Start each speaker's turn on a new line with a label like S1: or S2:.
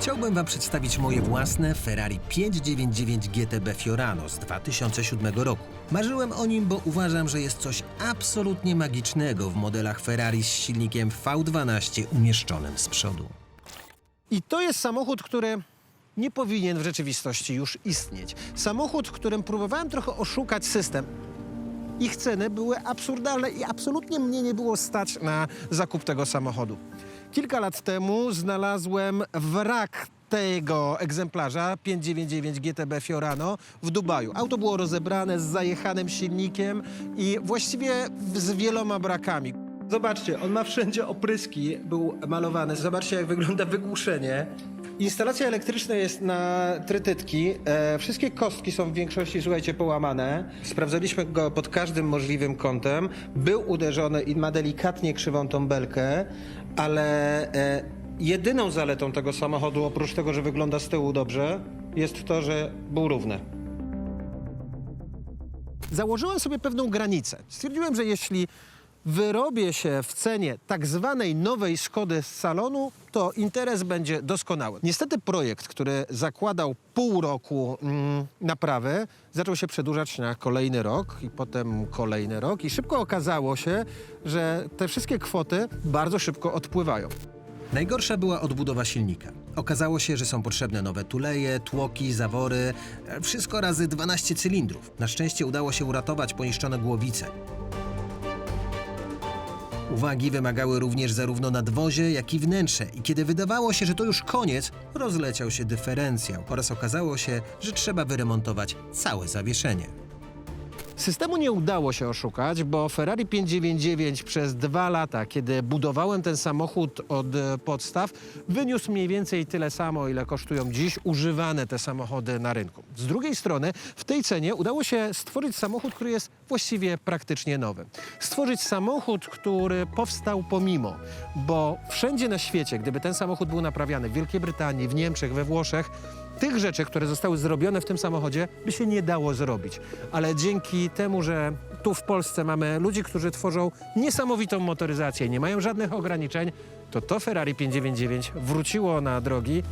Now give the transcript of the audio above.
S1: Chciałbym Wam przedstawić moje własne Ferrari 599 GTB Fiorano z 2007 roku. Marzyłem o nim, bo uważam, że jest coś absolutnie magicznego w modelach Ferrari z silnikiem V12 umieszczonym z przodu.
S2: I to jest samochód, który nie powinien w rzeczywistości już istnieć. Samochód, którym próbowałem trochę oszukać system. Ich ceny były absurdalne i absolutnie mnie nie było stać na zakup tego samochodu. Kilka lat temu znalazłem wrak tego egzemplarza 599 GTB Fiorano w Dubaju. Auto było rozebrane z zajechanym silnikiem i właściwie z wieloma brakami. Zobaczcie, on ma wszędzie opryski, był malowany. Zobaczcie, jak wygląda wygłuszenie. Instalacja elektryczna jest na trytytki. E, wszystkie kostki są w większości, słuchajcie, połamane. Sprawdzaliśmy go pod każdym możliwym kątem. Był uderzony i ma delikatnie krzywą tą belkę, ale e, jedyną zaletą tego samochodu, oprócz tego, że wygląda z tyłu dobrze, jest to, że był równy. Założyłem sobie pewną granicę. Stwierdziłem, że jeśli wyrobię się w cenie tak zwanej nowej Szkody z salonu, to interes będzie doskonały. Niestety projekt, który zakładał pół roku mm, naprawy, zaczął się przedłużać na kolejny rok i potem kolejny rok i szybko okazało się, że te wszystkie kwoty bardzo szybko odpływają.
S1: Najgorsza była odbudowa silnika. Okazało się, że są potrzebne nowe tuleje, tłoki, zawory, e, wszystko razy 12 cylindrów. Na szczęście udało się uratować poniszczone głowice. Uwagi wymagały również zarówno nadwozie, jak i wnętrze i kiedy wydawało się, że to już koniec, rozleciał się dyferencjał oraz okazało się, że trzeba wyremontować całe zawieszenie.
S2: Systemu nie udało się oszukać, bo Ferrari 599 przez dwa lata, kiedy budowałem ten samochód od e, podstaw, wyniósł mniej więcej tyle samo, ile kosztują dziś używane te samochody na rynku. Z drugiej strony, w tej cenie udało się stworzyć samochód, który jest właściwie praktycznie nowy. Stworzyć samochód, który powstał pomimo, bo wszędzie na świecie, gdyby ten samochód był naprawiany w Wielkiej Brytanii, w Niemczech, we Włoszech, tych rzeczy, które zostały zrobione w tym samochodzie, by się nie dało zrobić. Ale dzięki temu, że tu w Polsce mamy ludzi, którzy tworzą niesamowitą motoryzację, nie mają żadnych ograniczeń, to to Ferrari 599 wróciło na drogi